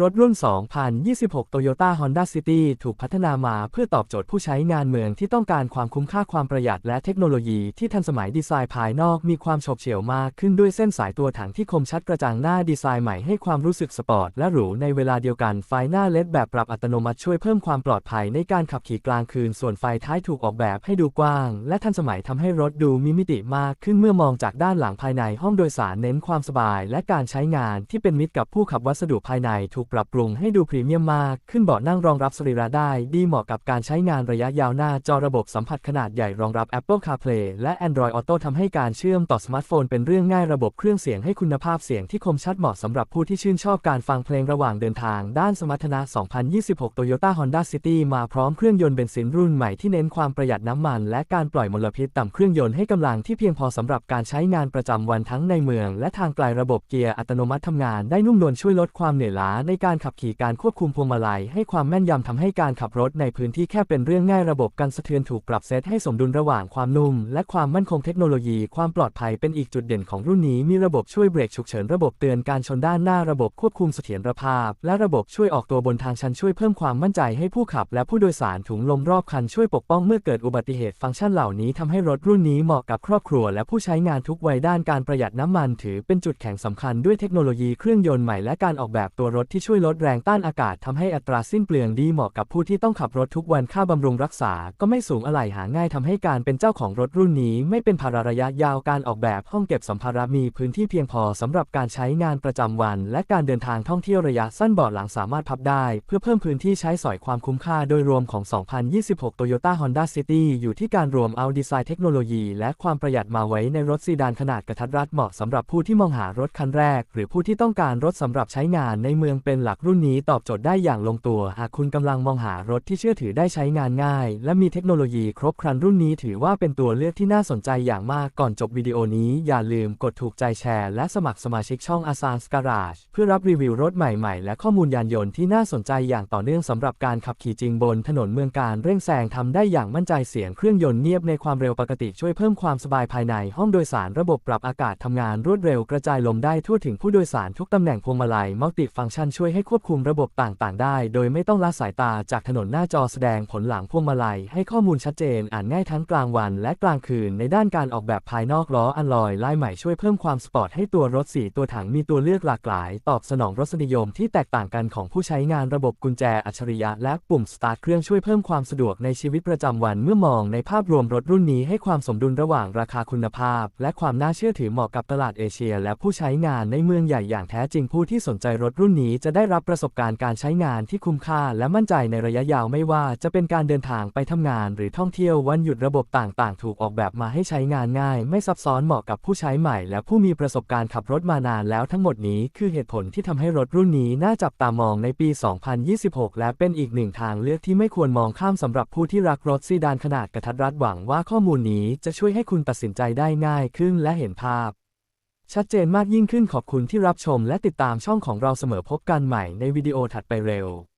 รถรุ่น 2026 Toyota Honda City ถูกพัฒนามาเพื่อตอบโจทย์ผู้ใช้งานเมืองที่ต้องการความคุ้มค่าความประหยัดและเทคโนโลยีที่ทันสมัยดีไซน์ภายนอกมีความโฉบเฉี่ยวมากขึ้นด้วยเส้นสายตัวถังที่คมชัดกระจ่างหน้าดีไซน์ใหม่ให้ความรู้สึกสปอร์ตและหรูในเวลาเดียวกันไฟหน้าเลดแบบปรับอัตโนมัติช่วยเพิ่มความปลอดภัยในการขับขี่กลางคืนส่วนไฟท้ายถูกออกแบบให้ดูกว้าง และทันสมัยทำให้รถดูมีมิติมากขึ้นเมื่อมองจากด้านหลังภายในห้องโดยสารเน้นความสบาย และการใช้งานที่เป็นมิตรกับผู้ขับวัสดุภายในถูกปรับปรุงให้ดูพรีเมียมมาก ขึ้นเบาะนั่งรองรับสรีระได้ ดีเหมาะกับการใช้งานระยะยาวหน้าจอระบบสัมผัสขนาดใหญ่รองรับ Apple CarPlay และ Android Auto ทำให้การเชื่อมต่อสมาร์ทโฟนเป็นเรื่องง่ายระบบเครื่องเสียงให้คุณภาพเสียงที่คมชัดเหมาะสำหรับผู้ที่ชื่นชอบการฟังเพลงระหว่างเดินทาง ด้านสมรรถนะ 2026 Toyota Honda City มาพร้อมเครื่องยนต์เบนซินรุ่นใหม่ที่เน้นความประหยัดน้ำมัน และการปล่อยมลพิษต่ำเครื่องยนต์ให้กำลังที่เพียงพอสำหรับการใช้งานประจำวันทั้งในเมือง และทางไกลระบบเกียร์อัตโนมัติทำงานได้นุ่มนวลช่วยลดความเหนื่อยล้าในการขับขี่การควบคุมพวงมาลัยให้ความแม่นยำทำให้การขับรถในพื้นที่แค่เป็นเรื่องง่ายระบบกันสะเทือนถูกปรับเซตให้สมดุลระหว่างความนุ่ม และความมั่นคงเทคโนโลยีความปลอดภัยเป็นอีกจุดเด่นของรุ่นนี้มีระบบช่วยเบรกฉุกเฉินระบบเตือนการชนด้านหน้าระบบควบคุมเสถียรภาพ และระบบช่วยออกตัวบนทางชันช่วยเพิ่มความมั่นใจให้ผู้ขับ และผู้โดยสารถุงลมรอบคันช่วยปกป้องเมื่อเกิดอุบัติเหตุฟังก์ชันเหล่านี้ทำให้รถรุ่นนี้เหมาะกับครอบครัว และผู้ใช้งานทุกวัยด้านการประหยัดน้ำมันถือเป็นจุดแข็งสำคัญด้วยเทคโนโลยีเครื่องยนต์ใหม่และการออกแบบตัวรถที่ช่วยลดแรงต้านอากาศทำให้อัตราสิ้นเปลืองดีเหมาะกับผู้ที่ต้องขับรถทุกวันค่าบำรุงรักษา ก็ไม่สูงอะไหล่หาง่ายทำให้การเป็นเจ้าของรถรุ่นนี้ ไม่เป็นภาระระยะยาวการออกแบบห้องเก็บสัมภาระมีพื้นที่เพียงพอสำหรับการใช้งานประจำวัน และการเดินทางท่องเที่ยวระยะสั้นเบาะหลังสามารถพับได้ เพื่อเพิ่มพื้นที่ใช้สอยความคุ้มค่าโดยรวมของ 2026 Toyota Honda City อยู่ที่การรวมเอาดีไซน์เทคโนโลยีและความประหยัดมาไว้ในรถซีดานขนาดกระทัดรัดเหมาะสำหรับผู้ที่มองหารถคันแรก หรือผู้ที่ต้องการรถสำหรับใช้งานในเมืองเป็น็นหลักรุ่นนี้ตอบโจทย์ได้อย่างลงตัว หากคุณกำลังมองหารถที่เชื่อถือได้ใช้งานง่าย และมีเทคโนโลยีครบครันรุ่นนี้ถือว่าเป็นตัวเลือกที่น่าสนใจอย่างมากก่อนจบวิดีโอนี้ อย่าลืมกดถูกใจแชร์ และสมัครสมาชิกช่อง a s a n s Garage เพื่อรับรีวิวรถใหม่ๆ และข้อมูลยานยนต์ที่น่าสนใจอย่างต่อเนื่องสำหรับการขับขี่จริงบนถนนเมืองการเร่งแซงทำได้อย่างมั่นใจเสียงเครื่องยนต์เงียบในความเร็วปกติช่วยเพิ่มความสบายภายในห้องโดยสารระบบปรับอากาศทำงานรวดเร็วกระจายลมได้ทั่วถึงผู้โดยสารทุกตำแหน่งพวงมาลัยมัลติฟังก์ชันช่วยวยให้ควบคุมระบบต่างๆ ได้ โดยไม่ต้องละสายตาจากถนนหน้าจอแสดงผลหลังพวงมาลัย ให้ข้อมูลชัดเจนอ่านง่ายทั้งกลางวันและกลางคืน ในด้านการออกแบบภายนอกล้ออัลลอยลายใหม่ช่วยเพิ่มความสปอร์ตให้ตัวรถสีตัวถังมีตัวเลือกหลากหลาย ตอบสนองรสนิยมที่แตกต่างกันของผู้ใช้งานระบบกุญแจอัจฉริยะและปุ่มสตาร์ทเครื่องช่วยเพิ่มความสะดวกในชีวิตประจำวันเมื่อมองในภาพรวมรถรุ่นนี้ให้ความสมดุลระหว่างราคาคุณภาพ และความน่าเชื่อถือเหมาะกับตลาดเอเชีย และผู้ใช้งานในเมืองใหญ่อย่างแท้จริงผู้ที่สนใจรถรุ่นนี้จะได้รับประสบการณ์การใช้งานที่คุ้มค่าและมั่นใจในระยะยาวไม่ว่าจะเป็นการเดินทางไปทำงาน หรือท่องเที่ยววันหยุดระบบต่างๆ ถูกออกแบบมาให้ใช้งานง่าย ไม่ซับซ้อนเหมาะกับผู้ใช้ใหม่ และผู้มีประสบการณ์ขับรถมานานแล้วทั้งหมดนี้คือเหตุผลที่ทำให้รถรุ่นนี้น่าจับตามองในปี 2026 และเป็นอีกหนึ่งทางเลือกที่ไม่ควรมองข้ามสำหรับผู้ที่รักรถซีดานขนาดกระทัดรัดหวังว่าข้อมูลนี้จะช่วยให้คุณตัดสินใจได้ง่ายขึ้นและเห็นภาพ ชัดเจนมากยิ่งขึ้นขอบคุณที่รับชมและติดตามช่องของเราเสมอพบกันใหม่ในวิดีโอถัดไปเร็ว